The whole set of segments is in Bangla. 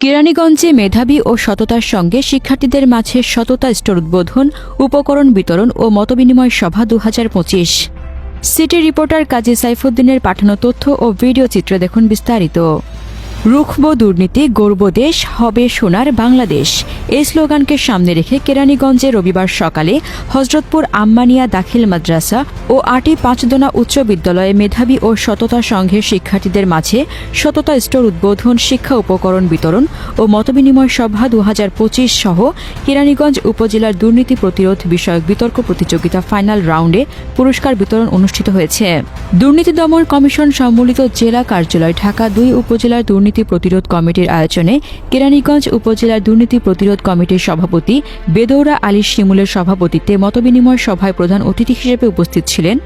কেরানীগঞ্জে মেধাবী ও সততার সঙ্গে শিক্ষার্থীদের মাঝে সততা স্টোর উদ্বোধন, উপকরণ বিতরণ ও মতবিনিময় সভা দুহাজার পঁচিশ। সিটি রিপোর্টার কাজী সাইফুদ্দিনের পাঠানো তথ্য ও ভিডিও চিত্র দেখুন বিস্তারিত। রুখব দুর্নীতি গর্ব দেশ, হবে সোনার বাংলাদেশ। এই স্লোগানকে সামনে রেখে কেরানীগঞ্জে রবিবার সকালে হজরতপুর আম্মানিয়া দাখিল মাদ্রাসা ও আটি পাঁচদোনা উচ্চ বিদ্যালয়ে মেধাবী ও সততা সংঘের শিক্ষার্থীদের মাঝে সততা স্টোর উদ্বোধন, শিক্ষা উপকরণ বিতরণ ও মতবিনিময় সভা দু হাজার পঁচিশ সহ কেরানীগঞ্জ উপজেলার দুর্নীতি প্রতিরোধ বিষয়ক বিতর্ক প্রতিযোগিতা ফাইনাল রাউন্ডে পুরস্কার বিতরণ অনুষ্ঠিত হয়েছে। দুর্নীতি দমন কমিশন সম্মিলিত জেলা কার্যালয় ঢাকা দুই উপজেলার দুর্নীতি প্রতিরোধ কমিটির আয়োজনে কেরানীগঞ্জ উপজেলার দুর্নীতি প্রতিরোধ কমিটির সভাপতি বেদৌরা আলী শিমুলের সভাপতিত্বে মতবিনিময় সভায় প্রধান অতিথি হিসেবে উপস্থিত ছিলেন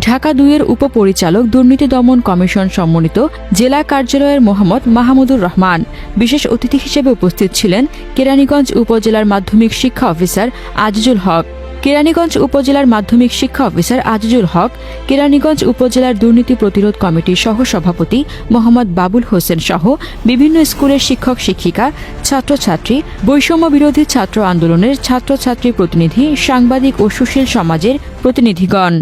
ঢাকা দুইয়ের উপপরিচালক দুর্নীতি দমন কমিশন সমন্বিত জেলা কার্যালয়ের মোহাম্মদ মাহমুদুর রহমান। বিশেষ অতিথি হিসেবে উপস্থিত ছিলেন কেরানীগঞ্জ উপজেলার মাধ্যমিক শিক্ষা অফিসার আজিজুল হক। কেরানীগঞ্জ উপজেলার মাধ্যমিক শিক্ষা অফিসার আজিজুল হক, কেরানীগঞ্জ উপজেলার দুর্নীতি প্রতিরোধ কমিটির সহ সভাপতি মোহাম্মদ বাবুল হোসেন সহ বিভিন্ন স্কুলের শিক্ষক শিক্ষিকা, ছাত্রছাত্রী, বৈষম্য বিরোধী ছাত্র আন্দোলনের ছাত্রছাত্রী প্রতিনিধি, সাংবাদিক ও সুশীল সমাজের প্রতিনিধিগণ।